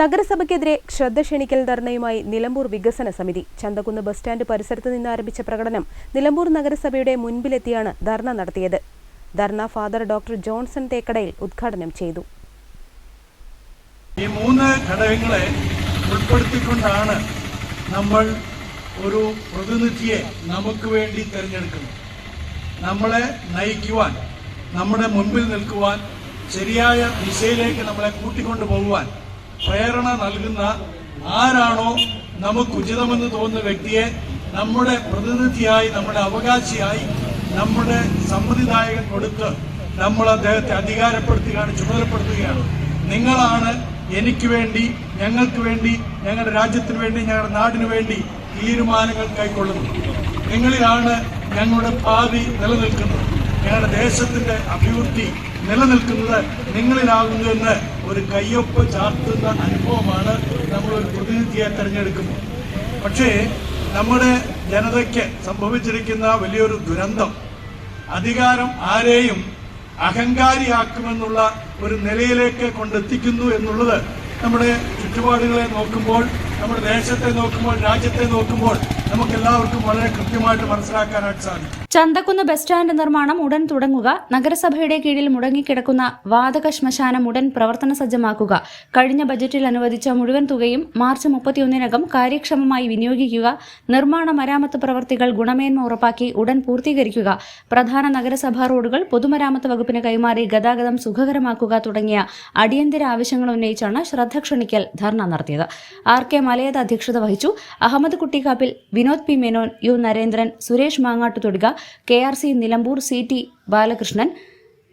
നഗരസഭയ്ക്കെതിരെ ശ്രദ്ധ ക്ഷണിക്കൽ ധർണയുമായി നിലമ്പൂർ വികസന സമിതി. ചന്തകുന്ന് ബസ് സ്റ്റാൻഡ് പരിസരത്ത് നിന്ന് ആരംഭിച്ച പ്രകടനം നിലമ്പൂർ നഗരസഭയുടെ മുൻപിലെത്തിയാണ് ധർണ നടത്തിയത്. ധർണ ഫാദർ ഡോക്ടർ ജോൺസൺ തേക്കടയിൽ ഉദ്ഘാടനം ചെയ്തു. ഈ മൂന്ന് ഘടകങ്ങളെ ഉൾപ്പെടുത്തിക്കൊണ്ടാണ് നമ്മൾ ഒരു പ്രതിനിധിയെ നമുക്ക് വേണ്ടി തിരഞ്ഞെടുക്കുന്നത്. നമ്മളെ നയിക്കുവാൻ നമ്മുടെ മുൻപിൽ നിൽക്കുവാൻ ശരിയായ ദിശയിലേക്ക് നമ്മളെ കൂട്ടിക്കൊണ്ടു പോകുവാൻ പ്രേരണ നൽകുന്ന ആരാണോ നമുക്ക് ഉചിതമെന്ന് തോന്നുന്ന വ്യക്തിയെ നമ്മുടെ പ്രതിനിധിയായി നമ്മുടെ അവകാശിയായി നമ്മുടെ സമ്മതിദായകൻ കൊടുത്ത് നമ്മൾ അദ്ദേഹത്തെ അധികാരപ്പെടുത്തുകയാണ് ചുമതലപ്പെടുത്തുകയാണ്. നിങ്ങളാണ് എനിക്ക് വേണ്ടി ഞങ്ങൾക്ക് വേണ്ടി ഞങ്ങളുടെ രാജ്യത്തിന് വേണ്ടി ഞങ്ങളുടെ നാടിനു വേണ്ടി തീരുമാനങ്ങൾ കൈക്കൊള്ളുന്നത്. നിങ്ങളിലാണ് ഞങ്ങളുടെ ഭാവി നിലനിൽക്കുന്നത്. ഞങ്ങളുടെ ദേശത്തിന്റെ അഭിവൃദ്ധി നിലനിൽക്കുന്നത് നിങ്ങളിലാകുന്നു എന്ന് ഒരു കയ്യൊപ്പ് ചാർത്തുന്ന അനുഭവമാണ് നമ്മൾ ഒരു പ്രതിനിധിയെ തെരഞ്ഞെടുക്കുമ്പോൾ പക്ഷേ നമ്മുടെ ജനതയ്ക്ക് സംഭവിച്ചിരിക്കുന്ന വലിയൊരു ദുരന്തം അധികാരം ആരെയും അഹങ്കാരിയാക്കുമെന്നുള്ള ഒരു നിലയിലേക്ക് കൊണ്ടെത്തിക്കുന്നു എന്നുള്ളത് നമ്മുടെ ചുറ്റുപാടുകളെ നോക്കുമ്പോൾ നമ്മുടെ ദേശത്തെ നോക്കുമ്പോൾ രാജ്യത്തെ നോക്കുമ്പോൾ വളരെ കൃത്യമായിട്ട് ചന്തക്കുന്ന് ബസ് സ്റ്റാൻഡ് നിർമ്മാണം ഉടൻ തുടങ്ങുക. നഗരസഭയുടെ കീഴിൽ മുടങ്ങിക്കിടക്കുന്ന വാതക ശ്മശാനം ഉടൻ പ്രവർത്തന സജ്ജമാക്കുക. കഴിഞ്ഞ ബജറ്റിൽ അനുവദിച്ച മുഴുവൻ തുകയും മാർച്ച് മുപ്പത്തിയൊന്നിനകം കാര്യക്ഷമമായി വിനിയോഗിക്കുക. നിർമ്മാണ മരാമത്ത് പ്രവർത്തികൾ ഗുണമേന്മ ഉറപ്പാക്കി ഉടൻ പൂർത്തീകരിക്കുക. പ്രധാന നഗരസഭാ റോഡുകൾ പൊതുമരാമത്ത് വകുപ്പിന് കൈമാറി ഗതാഗതം സുഖകരമാക്കുക തുടങ്ങിയ അടിയന്തര ആവശ്യങ്ങൾ ഉന്നയിച്ചാണ് ശ്രദ്ധ ക്ഷണിക്കൽ ധർണ നടത്തിയത്. ആർ കെ മലയത അധ്യക്ഷത വഹിച്ചു. Ahammed Kuttikkappil Vinod P Menon U Narendran Suresh Mangattuthoduka K R C Nilambur C T Balakrishnan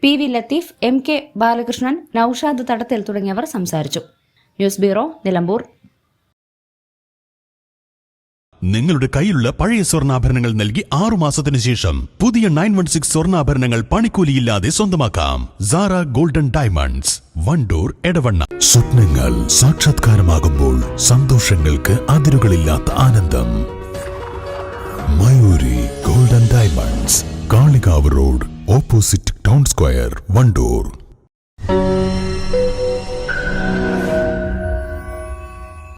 P V Latheef M K Balakrishnan Noushad Thadathil തുടങ്ങിയവർ സംസാരിച്ചു. News bureau Nilambur. നിങ്ങളുടെ കയ്യിലുള്ള പഴയ സ്വർണാഭരണങ്ങൾ നൽകി ആറു മാസത്തിന് ശേഷം പുതിയ നയൻ വൺ സിക്സ് സ്വർണാഭരണങ്ങൾ പണിക്കൂലിയില്ലാതെ സ്വന്തമാക്കാം. Sara golden diamonds Wandoor Edavanna. സ്വപ്നങ്ങൾ സാക്ഷാത്കാരമാകുമ്പോൾ സന്തോഷങ്ങൾക്ക് അതിരുകളില്ലാത്ത ആനന്ദം. Mayuri golden diamonds Kalikavu road opposite town square Wandoor.